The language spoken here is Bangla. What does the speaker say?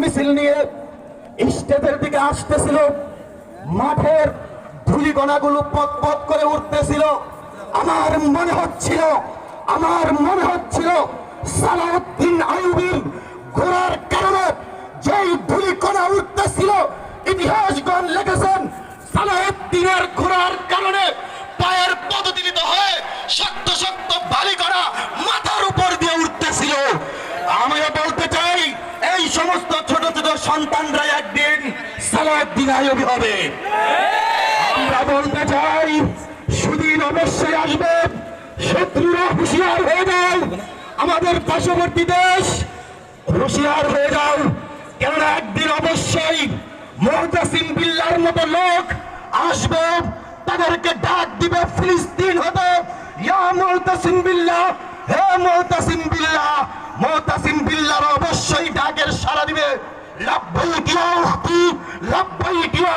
মিছিল নিয়ে স্টেজের দিকে আসতেছিল, মাঠের ধুলিকণাগুলো পথ পথ করে উঠতেছিল। আমার মনে হচ্ছিল, আমার মনে হচ্ছিল সালাউদ্দিন আইবির ঘোরার কারণে যেই ধুলিকণা উঠতেছিল, ইতিহাসগণ লিখেছেন, সালাউদ্দিনের সন্তানরা একদিন সালাউদ্দিন আইবি হবে। আমরা বলতে চাই, সুদিন অবশ্যই আসবে, শত্রুরা হুঁশিয়ার হয়ে যাও, আমাদের পার্শ্ববর্তী দেশ হুঁশিয়ার হয়ে যাও। কেননা একদিন অবশ্যই মোহতাসিম বিল্লার মতো লোক আসবে, তাদেরকে ডাক দিবে ফিলিস্তিন হতে। ইয়া মোহতাসিম বিল্লাহ, হে মোহতাসিম বিল্লাহ, মোহতাসিম দিবে লাভবাইক ইয়া উখতি লাভবাইক ইয়া